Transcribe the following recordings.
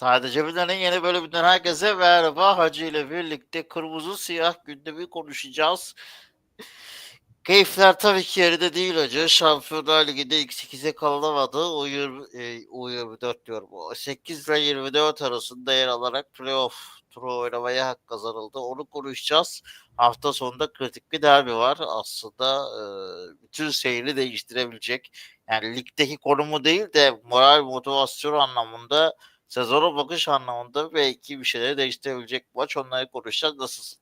Sadece Bilal'in yeni bölümünden herkese merhaba. Hacı ile birlikte kırmızı siyah gündemi konuşacağız. Keyifler tabii ki yerinde değil hacı. Şampiyonlar Ligi'nde X8'e kalınamadı. O, 20, e, o 24 diyorum. O 8 ile 24 arasında yer alarak playoff turu oynamaya hak kazanıldı. Onu konuşacağız. Hafta sonunda kritik bir derbi var. Aslında e, bütün seyri değiştirebilecek. Yani ligdeki konumu değil de moral motivasyon anlamında sezona bakış anlamında belki bir şeyleri değiştirebilecek maç. Onları konuşacağız. Nasılsın?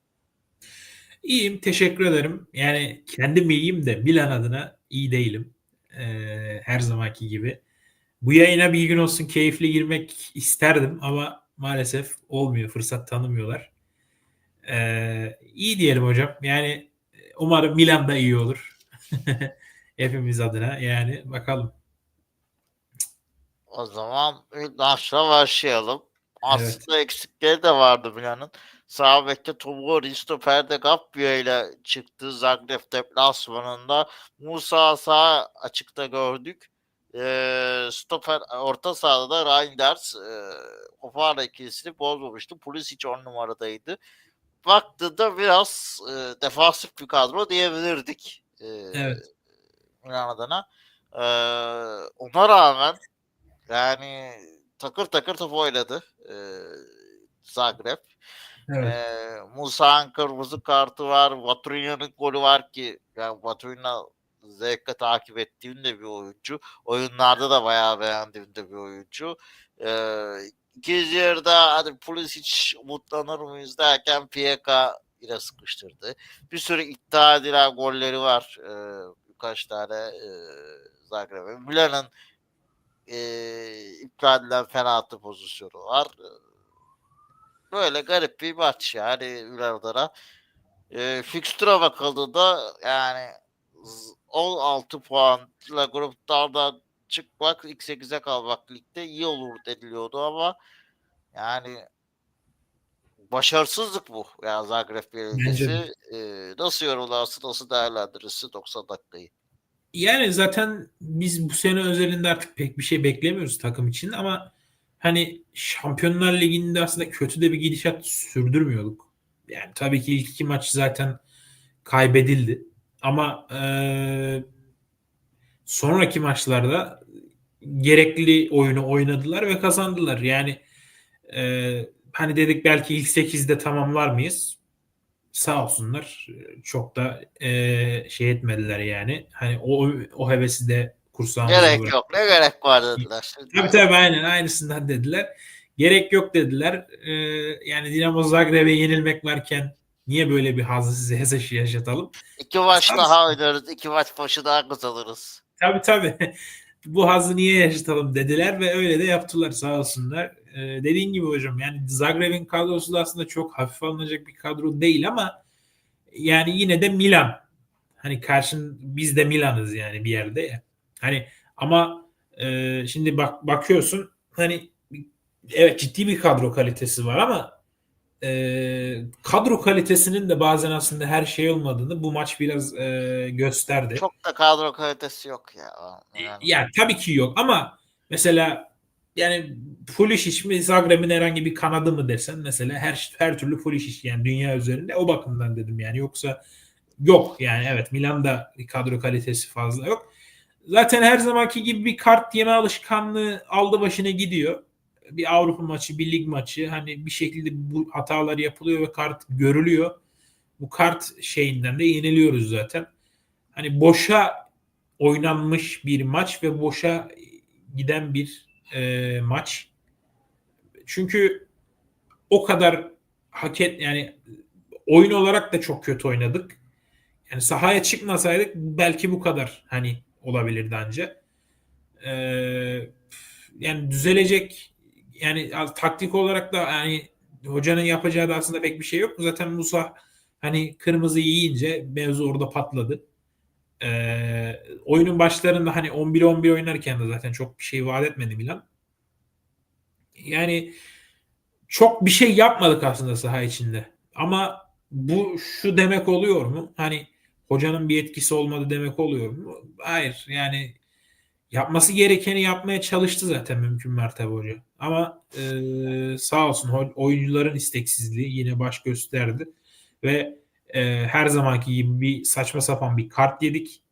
İyiyim, teşekkür ederim. Yani kendim iyiyim de Milan adına iyi değilim. Ee, her zamanki gibi. Bu yayına bir gün olsun keyifli girmek isterdim ama maalesef olmuyor. Fırsat tanımıyorlar. Ee, iyi diyelim hocam. Yani umarım Milan da iyi olur. Hepimiz adına. Yani bakalım. O zaman ilk maçla başlayalım. Aslında eksikleri de vardı Milan'ın. Sağ bekte Tomori, stoperde Gabbia ile çıktı Zagreb deplasmanında. Musa sağ açıkta gördük. E, stoper orta sahada da Reinders e, Ofara ikilisini bozmamıştı. Pulisic on numaradaydı. Baktığında biraz e, defansif bir kadro diyebilirdik. E, Evet. Milan adına. E, ona rağmen yani takır takır top oynadı e, Zagreb. Evet. E, Musa'nın kırmızı kartı var. Vaturina'nın golü var ki yani Vaturina zevkle takip ettiğim de bir oyuncu. Oyunlarda da bayağı beğendiğim de bir oyuncu. E, ikinci yarıda hadi Pulisic umutlanır mıyız derken Piyeka ile sıkıştırdı. Bir sürü iddia edilen golleri var. E, birkaç tane e, Zagreb'e. Milan'ın e, iptal edilen penaltı pozisyonu var. Böyle garip bir maç yani Ünal'lara. E, fikstüre bakıldığında yani 16 puanla gruplardan çıkmak ilk 8'e kalmak ligde iyi olur deniliyordu ama yani başarısızlık bu. Yani Zagreb Belediyesi. E, nasıl yorumlarsın, nasıl değerlendirirsin 90 dakikayı? Yani zaten biz bu sene özelinde artık pek bir şey beklemiyoruz takım için ama hani Şampiyonlar Ligi'nde aslında kötü de bir gidişat sürdürmüyorduk. Yani tabii ki ilk iki maç zaten kaybedildi. Ama e, sonraki maçlarda gerekli oyunu oynadılar ve kazandılar. Yani e, hani dedik belki ilk 8'de tamamlar mıyız? Sağ olsunlar. Çok da e, şey etmediler yani. Hani o o hevesi de kursağımıza Gerek bırak- yok. Ne gerek var dediler. Tabii tabii aynen aynısından dediler. Gerek yok dediler. Ee, yani Dinamo Zagreb'e yenilmek varken niye böyle bir hazzı size hezeşi yaşatalım? İki maç daha oynarız. iki maç başı daha kazanırız. Tabii tabii. Bu hazzı niye yaşatalım dediler ve öyle de yaptılar sağ olsunlar. Ee, dediğin gibi hocam yani Zagreb'in kadrosu da aslında çok hafif alınacak bir kadro değil ama yani yine de Milan. Hani karşın biz de Milan'ız yani bir yerde ya. Hani ama e, şimdi bak bakıyorsun hani evet ciddi bir kadro kalitesi var ama e, kadro kalitesinin de bazen aslında her şey olmadığını bu maç biraz e, gösterdi. Çok da kadro kalitesi yok ya. Yani. Ya tabii ki yok ama mesela yani Pulisic mi Zagreb'in herhangi bir kanadı mı desen mesela her her türlü Pulisic yani dünya üzerinde o bakımdan dedim yani yoksa yok yani evet Milan'da kadro kalitesi fazla yok. Zaten her zamanki gibi bir kart yeme alışkanlığı aldı başına gidiyor. Bir Avrupa maçı, bir lig maçı hani bir şekilde bu hatalar yapılıyor ve kart görülüyor. Bu kart şeyinden de yeniliyoruz zaten. Hani boşa oynanmış bir maç ve boşa giden bir e, maç. Çünkü o kadar hak et yani oyun olarak da çok kötü oynadık. Yani sahaya çıkmasaydık belki bu kadar hani olabilirdi anca. Ee, yani düzelecek yani taktik olarak da yani hocanın yapacağı da aslında pek bir şey yok. Zaten Musa hani kırmızı yiyince mevzu orada patladı. Ee, oyunun başlarında hani 11-11 oynarken de zaten çok bir şey vaat etmedi Milan. Yani çok bir şey yapmadık aslında saha içinde. Ama bu şu demek oluyor mu? Hani hocanın bir etkisi olmadı demek oluyor mu? Hayır. Yani yapması gerekeni yapmaya çalıştı zaten mümkün mertebe hoca. Ama e, sağ olsun oyuncuların isteksizliği yine baş gösterdi ve e, her zamanki gibi bir saçma sapan bir kart yedik.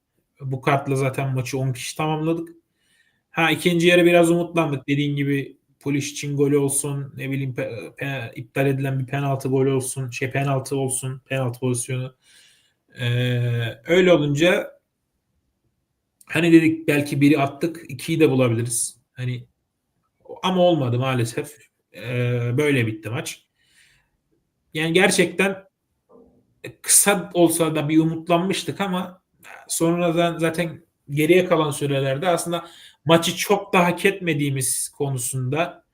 Bu kartla zaten maçı 10 kişi tamamladık. Ha ikinci yarı biraz umutlandık. Dediğin gibi Puliş için golü olsun, ne bileyim pe- pe- iptal edilen bir penaltı golü olsun, şey penaltı olsun, penaltı pozisyonu. Ee, öyle olunca hani dedik belki biri attık, ikiyi de bulabiliriz. Hani ama olmadı maalesef. Ee, böyle bitti maç. Yani gerçekten kısa olsa da bir umutlanmıştık ama sonradan zaten geriye kalan sürelerde aslında maçı çok da hak etmediğimiz konusunda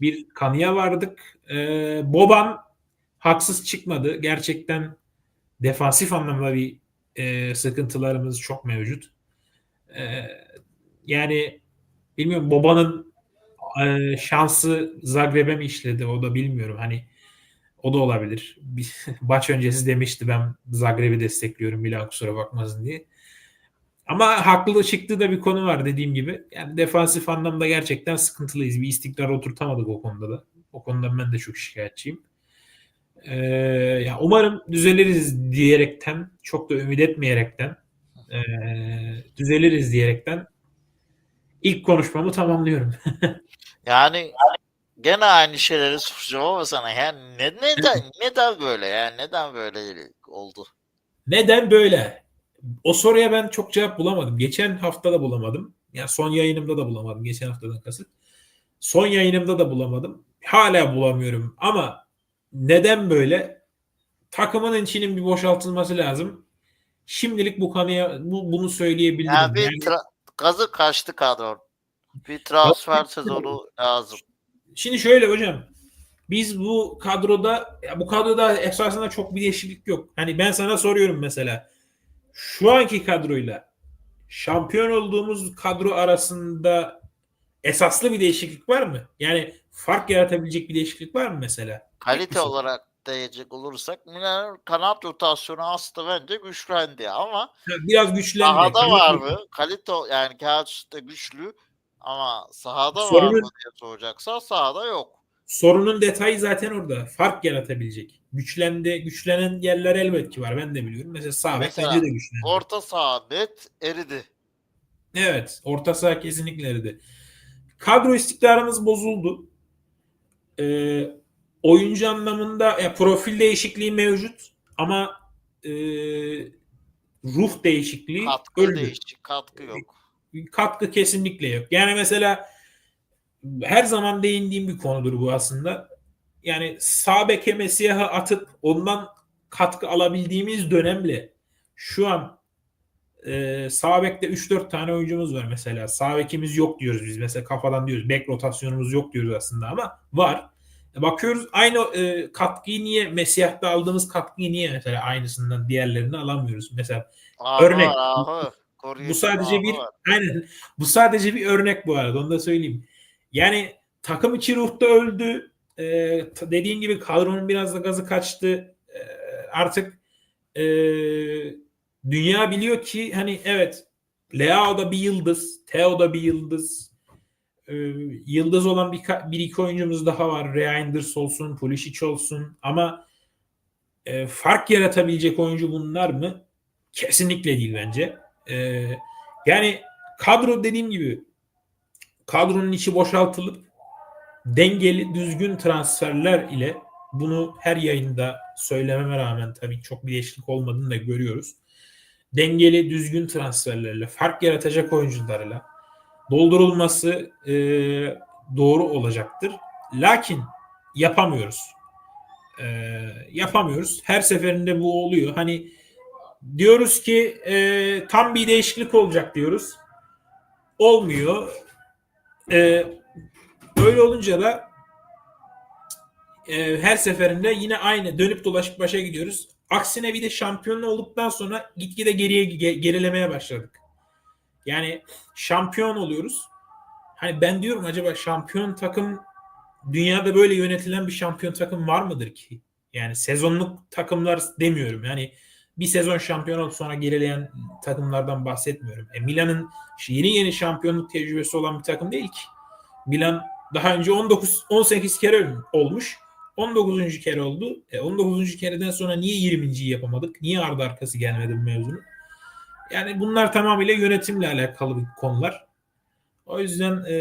bir kanıya vardık. Ee, Boban haksız çıkmadı. Gerçekten defansif anlamda bir e, sıkıntılarımız çok mevcut. Ee, yani bilmiyorum Boban'ın e, şansı Zagreb'e mi işledi o da bilmiyorum. Hani o da olabilir. Maç öncesi demişti ben Zagreb'i destekliyorum Milan kusura bakmasın diye. Ama haklı çıktığı da bir konu var dediğim gibi. Yani defansif anlamda gerçekten sıkıntılıyız. Bir istikrar oturtamadık o konuda da. O konudan ben de çok şikayetçiyim. Ee, ya umarım düzeliriz diyerekten, çok da ümit etmeyerekten, e, düzeliriz diyerekten ilk konuşmamı tamamlıyorum. Yani gene aynı şeyleri soracağım ama sana yani ne, neden neden böyle yani neden böyle oldu? Neden böyle? O soruya ben çok cevap bulamadım. Geçen hafta da bulamadım. Yani son yayınımda da bulamadım. Geçen haftadan kasıt. Son yayınımda da bulamadım. Hala bulamıyorum. Ama neden böyle? Takımın içinin bir boşaltılması lazım. Şimdilik bu konuya bu, bunu söyleyebilirim. Yani bir Yani tra- gazı kaçtı kadro. Bir transfer sezonu lazım. Şimdi şöyle hocam. Biz bu kadroda bu kadroda esasında çok bir değişiklik yok. Hani ben sana soruyorum mesela. Şu anki kadroyla şampiyon olduğumuz kadro arasında esaslı bir değişiklik var mı? Yani fark yaratabilecek bir değişiklik var mı mesela? Kalite Mesela. olarak diyecek olursak Milan kanat rotasyonu aslında bence güçlendi ama Biraz güçlendi. sahada var mı? Kalite yani kağıt üstünde güçlü ama sahada var Sorunun- mı diye soracaksa sahada yok. Sorunun detayı zaten orada. Fark yaratabilecek. Güçlendi, güçlenen yerler elbet ki var. Ben de biliyorum. Mesela sağ bek bence de güçlendi. Orta saha net eridi. Evet. Orta saha kesinlikle eridi. Kadro istikrarımız bozuldu. Ee, oyuncu anlamında ya profil değişikliği mevcut ama e, ruh değişikliği Katkı öldü. değişik, katkı yok. Katkı kesinlikle yok. Yani mesela her zaman değindiğim bir konudur bu aslında. Yani sağ beke Mesih'e atıp ondan katkı alabildiğimiz dönemle şu an e, sağ bekte 3-4 tane oyuncumuz var mesela. Sağ bekimiz yok diyoruz biz. Mesela kafadan diyoruz. Bek rotasyonumuz yok diyoruz aslında ama var. E, Bakıyoruz aynı e, katkıyı niye Mesih'te aldığımız katkıyı niye mesela aynısından diğerlerini alamıyoruz. Mesela Ahı Örnek. var, ahı. bu Koruyucu sadece bir var. aynen bu sadece bir örnek bu arada onu da söyleyeyim. Yani takım içi ruhta öldü. Ta- dediğin gibi kadronun biraz da gazı kaçtı. Ee, artık ee, dünya biliyor ki hani evet Leao da bir yıldız, Theo da bir yıldız. Ee, yıldız olan bir, bir iki oyuncumuz daha var. Reinders olsun, Pulisic olsun ama e, fark yaratabilecek oyuncu bunlar mı? Kesinlikle değil bence. Ee, yani kadro dediğim gibi kadronun içi boşaltılıp dengeli düzgün transferler ile bunu her yayında söylememe rağmen tabii çok bir değişiklik olmadığını da görüyoruz. Dengeli düzgün transferlerle fark yaratacak oyuncularla doldurulması e, doğru olacaktır. Lakin yapamıyoruz. E, yapamıyoruz. Her seferinde bu oluyor. Hani diyoruz ki e, tam bir değişiklik olacak diyoruz. Olmuyor. E, böyle olunca da e, her seferinde yine aynı dönüp dolaşıp başa gidiyoruz. Aksine bir de şampiyon olduktan sonra gitgide geriye ge- gerilemeye başladık. Yani şampiyon oluyoruz. Hani ben diyorum acaba şampiyon takım dünyada böyle yönetilen bir şampiyon takım var mıdır ki? Yani sezonluk takımlar demiyorum. Yani bir sezon şampiyon olup sonra gerileyen takımlardan bahsetmiyorum. E, Milan'ın yeni yeni şampiyonluk tecrübesi olan bir takım değil ki. Milan daha önce 19 18 kere olmuş. 19. kere oldu. E, 19. kereden sonra niye 20.yi yapamadık? Niye ardı arkası gelmedi bu mevzunun? Yani bunlar tamamıyla yönetimle alakalı konular. O yüzden e,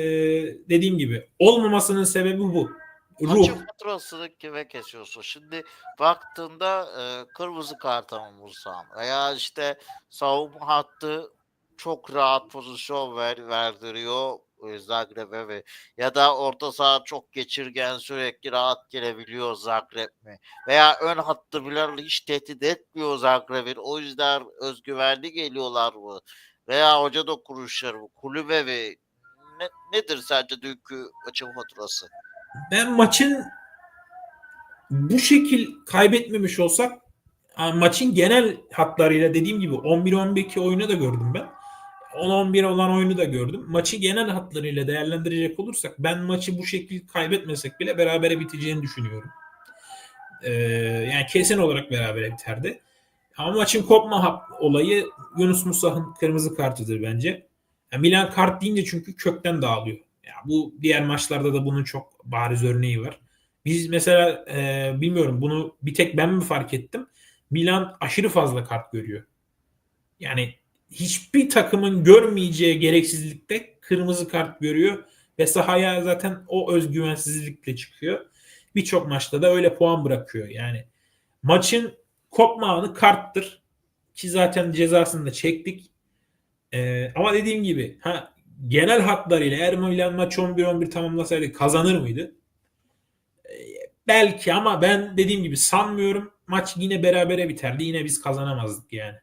dediğim gibi olmamasının sebebi bu. Ruh. Maçın faturasını kime kesiyorsun? Şimdi baktığında e, kırmızı karta mı veya işte savunma hattı çok rahat pozisyon ver, verdiriyor Zagreb'e ve ya da orta saha çok geçirgen sürekli rahat gelebiliyor Zagreb mi? Veya ön hattı bile hiç tehdit etmiyor Zagreb'in. O yüzden özgüvenli geliyorlar mı? Veya hoca da kuruşları mı? Kulübe ve ne, nedir sence dünkü maçın faturası? Ben maçın bu şekil kaybetmemiş olsak maçın genel hatlarıyla dediğim gibi 11-12 oyunu da gördüm ben. 10-11 olan oyunu da gördüm. Maçı genel hatlarıyla değerlendirecek olursak ben maçı bu şekil kaybetmesek bile berabere biteceğini düşünüyorum. Ee, yani kesin olarak berabere biterdi. Ama maçın kopma olayı Yunus Musah'ın kırmızı kartıdır bence. Yani Milan kart deyince çünkü kökten dağılıyor. Ya bu diğer maçlarda da bunun çok bariz örneği var. Biz mesela e, bilmiyorum bunu bir tek ben mi fark ettim? Milan aşırı fazla kart görüyor. Yani hiçbir takımın görmeyeceği gereksizlikte kırmızı kart görüyor ve sahaya zaten o özgüvensizlikle çıkıyor. Birçok maçta da öyle puan bırakıyor. Yani maçın kopma anı karttır ki zaten cezasını da çektik. Ee, ama dediğim gibi ha genel hatlarıyla eğer Milan maç 11-11 tamamlasaydı kazanır mıydı? Ee, belki ama ben dediğim gibi sanmıyorum. Maç yine berabere biterdi. Yine biz kazanamazdık yani.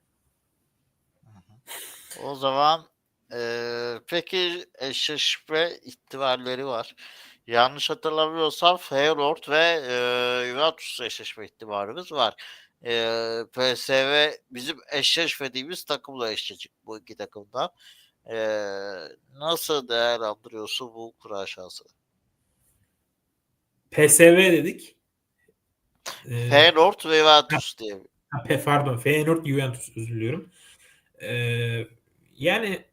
O zaman eee, peki eşleşme ihtimalleri var. Yanlış hatırlamıyorsam Feyenoord ve eee Juventus eşleşme ihtimalimiz var. Eee PSV bizim eşleşmediğimiz takımla eşleşecek bu iki takımdan. Eee, nasıl değerlendiriyorsun bu kura şansını? PSV dedik. Ee, Feyenoord ve Juventus diye. Ha, pardon Feyenoord Juventus özür diliyorum. Ee, yani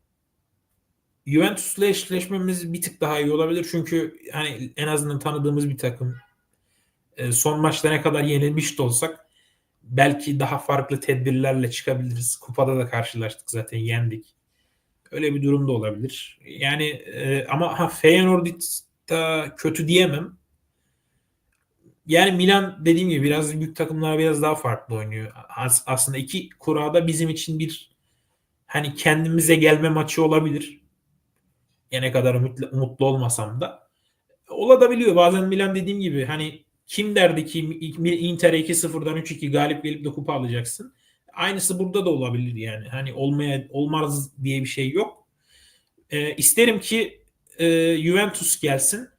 Juventus'la eşleşmemiz bir tık daha iyi olabilir. Çünkü hani en azından tanıdığımız bir takım. Ee, son maçta ne kadar yenilmiş de olsak belki daha farklı tedbirlerle çıkabiliriz. Kupada da karşılaştık zaten yendik. Öyle bir durum da olabilir. Yani e, ama ha, Feyenoord da kötü diyemem. Yani Milan dediğim gibi biraz büyük takımlar biraz daha farklı oynuyor. As- aslında iki kurada bizim için bir hani kendimize gelme maçı olabilir. Ya ne kadar mutlu, mutlu olmasam da. Olabiliyor. Bazen Milan dediğim gibi hani kim derdi ki Inter'e 2-0'dan 3-2 galip gelip de kupa alacaksın. Aynısı burada da olabilir yani. Hani olmaya olmaz diye bir şey yok. Ee, isterim ki e, Juventus gelsin.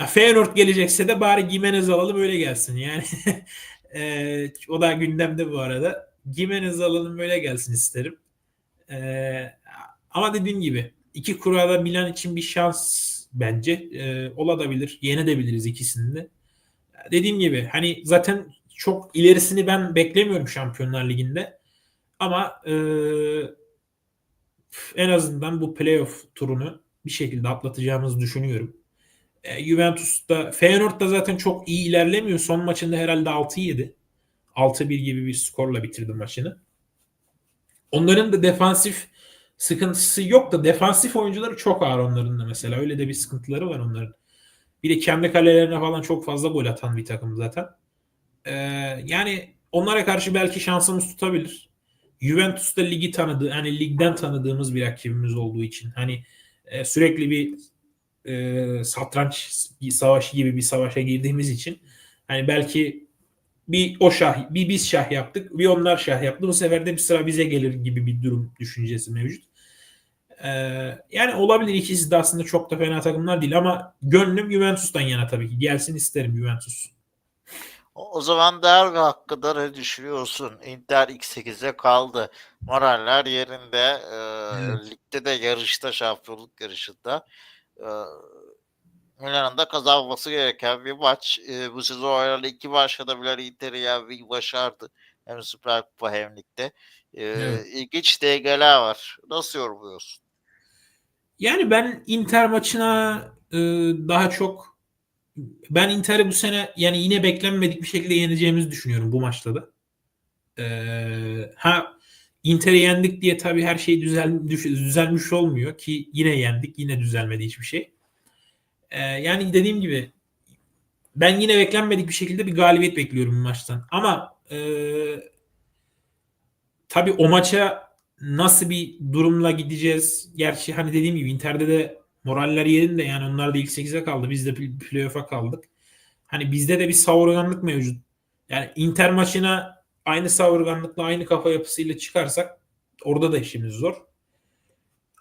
Ya Feyenoord gelecekse de bari Gimenez alalım öyle gelsin. Yani e, o da gündemde bu arada. Gimenez alalım öyle gelsin isterim. E, ama dediğim gibi iki kurada Milan için bir şans bence e, olabilir. Yenebiliriz ikisini de. Dediğim gibi hani zaten çok ilerisini ben beklemiyorum Şampiyonlar Ligi'nde. Ama e, en azından bu playoff turunu bir şekilde atlatacağımızı düşünüyorum. E, Juventus'ta Feyenoord da zaten çok iyi ilerlemiyor. Son maçında herhalde 6-7. 6-1 gibi bir skorla bitirdi maçını. Onların da defansif sıkıntısı yok da defansif oyuncuları çok ağır onların da mesela. Öyle de bir sıkıntıları var onların. Bir de kendi kalelerine falan çok fazla gol atan bir takım zaten. Ee, yani onlara karşı belki şansımız tutabilir. Juventus'ta ligi tanıdığı, hani ligden tanıdığımız bir rakibimiz olduğu için hani e, sürekli bir e, satranç savaşı gibi bir savaşa girdiğimiz için hani belki bir o şah, bir biz şah yaptık, bir onlar şah yaptı. Bu sefer de bir sıra bize gelir gibi bir durum düşüncesi mevcut. Ee, yani olabilir ikisi de aslında çok da fena takımlar değil ama gönlüm Juventus'tan yana tabii ki. Gelsin isterim Juventus. O zaman derbi hakkında ne düşünüyorsun? Inter X8'e kaldı. Moraller yerinde. Ee, Evet. ligde de yarışta, şampiyonluk yarışında. Ee, Milan'ın da kazanması gereken bir maç. Ee, bu sezon oynanan iki maçta da Milan Inter'i yenmeyi başardı. Hem Süper Kupa hem ligde. Ee, Evet. ilginç dengeler var. Nasıl yorumluyorsun? Yani ben Inter maçına e, daha çok ben Inter'i bu sene yani yine beklenmedik bir şekilde yeneceğimizi düşünüyorum bu maçta da. E, ha Inter'i yendik diye tabii her şey düzel, düzelmiş olmuyor ki yine yendik yine düzelmedi hiçbir şey. E, yani dediğim gibi ben yine beklenmedik bir şekilde bir galibiyet bekliyorum bu maçtan. Ama e, tabii o maça nasıl bir durumla gideceğiz? Gerçi hani dediğim gibi Inter'de de moraller yerinde yani onlar da ilk 8'e kaldı. Biz de play- playoff'a kaldık. Hani bizde de bir savurganlık mevcut. Yani Inter maçına aynı savurganlıkla aynı kafa yapısıyla çıkarsak orada da işimiz zor.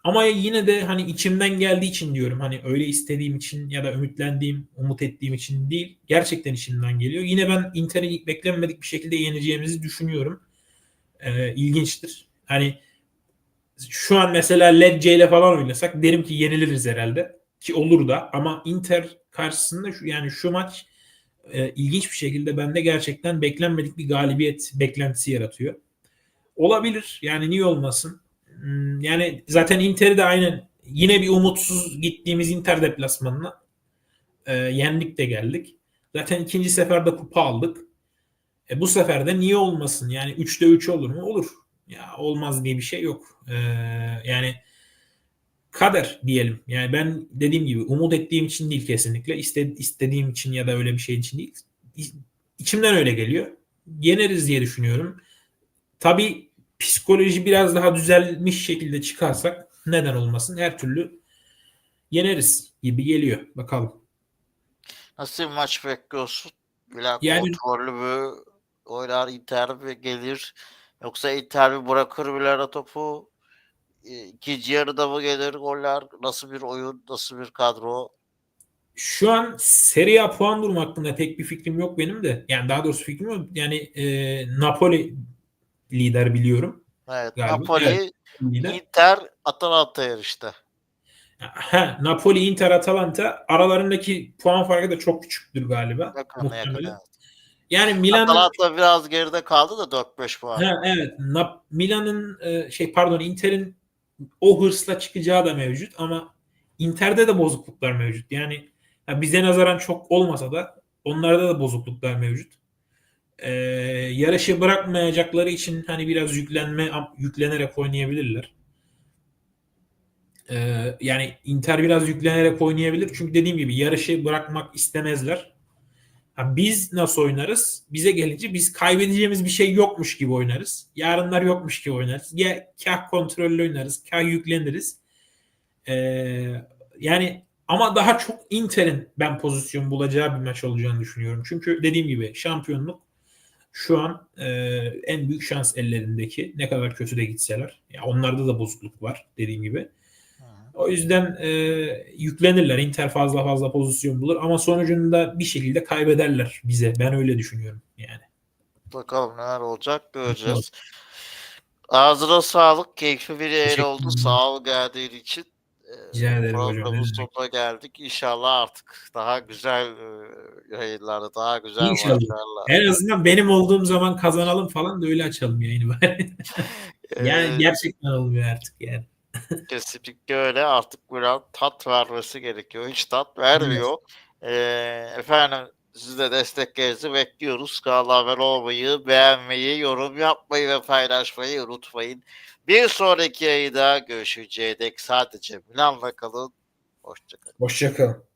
Ama yine de hani içimden geldiği için diyorum. Hani öyle istediğim için ya da ümitlendiğim, umut ettiğim için değil. Gerçekten içimden geliyor. Yine ben Inter'i beklenmedik bir şekilde yeneceğimizi düşünüyorum. Ee, ilginçtir. Hani şu an mesela Lecce ile falan oynasak derim ki yeniliriz herhalde. Ki olur da ama Inter karşısında şu yani şu maç e, ilginç bir şekilde bende gerçekten beklenmedik bir galibiyet beklentisi yaratıyor. Olabilir. Yani niye olmasın? Hmm, Yani zaten Inter'i de aynen yine bir umutsuz gittiğimiz Inter deplasmanına e, yendik de geldik. Zaten ikinci seferde kupa aldık. E, bu sefer de niye olmasın? Yani 3'te 3 olur mu? Olur. Ya olmaz diye bir şey yok. Ee, yani kader diyelim. Yani ben dediğim gibi umut ettiğim için değil kesinlikle. İste, istediğim için ya da öyle bir şey için değil. İçimden öyle geliyor. Yeneriz diye düşünüyorum. Tabii psikoloji biraz daha düzelmiş şekilde çıkarsak neden olmasın? Her türlü yeneriz gibi geliyor. Bakalım. Nasıl bir maç bekliyorsun? Biraz Yani- kontrollü bir oynar Inter mi gelir? Yoksa Inter mi bırakır bir ara topu? E, İkinci yarıda mı gelir goller? Nasıl bir oyun? Nasıl bir kadro? Şu an Serie A puan durumu hakkında pek bir fikrim yok benim de. Yani daha doğrusu fikrim yok. Yani e, Napoli lider biliyorum. Evet, Galiba, Napoli, evet. Lider. Inter, Atalanta yarışta. Ha, Napoli, Inter, Atalanta aralarındaki puan farkı da çok küçüktür galiba. Yakın yakın. evet. Yani Milan Atalanta biraz geride kaldı da 4-5 puan. ha, evet Milan'ın e, şey pardon Inter'in o hırsla çıkacağı da mevcut ama Inter'de de bozukluklar mevcut. Yani ha, bize nazaran çok olmasa da onlarda da bozukluklar mevcut. Ee, yarışı bırakmayacakları için hani biraz yüklenme yüklenerek oynayabilirler. Ee, yani Inter biraz yüklenerek oynayabilir. Çünkü dediğim gibi yarışı bırakmak istemezler. Ha, biz nasıl oynarız? Bize gelince biz kaybedeceğimiz bir şey yokmuş gibi oynarız. Yarınlar yokmuş gibi oynarız. Ya kah kontrollü oynarız, kah yükleniriz. Ee, yani ama daha çok Inter'in ben pozisyon bulacağı bir maç olacağını düşünüyorum. Çünkü dediğim gibi şampiyonluk şu an e, en büyük şans ellerindeki. Ne kadar kötü de gitseler. Ya onlarda da bozukluk var dediğim gibi. O yüzden e, yüklenirler. Inter fazla fazla pozisyon bulur ama sonucunda bir şekilde kaybederler bize. Ben öyle düşünüyorum yani. Bakalım neler olacak göreceğiz. Ağzına sağlık. Keyifli bir yayın oldu. Sağ ol geldiğin için. Ee, Rica ederim Programın sonuna geldik. İnşallah artık daha güzel e, yayınlarda, daha güzel İnşallah. maçlarla. En azından benim olduğum zaman kazanalım falan da öyle açalım yayını bari. yani gerçekten olmuyor artık yani. Kesinlikle öyle. Artık biraz tat vermesi gerekiyor. Hiç tat vermiyor. Ee, efendim siz de desteklerinizi bekliyoruz. Kanala abone olmayı, beğenmeyi, yorum yapmayı ve paylaşmayı unutmayın. Bir sonraki yayında görüşeceğe dek sadece Milan'la kalın. Hoşçakalın. Hoşçakalın.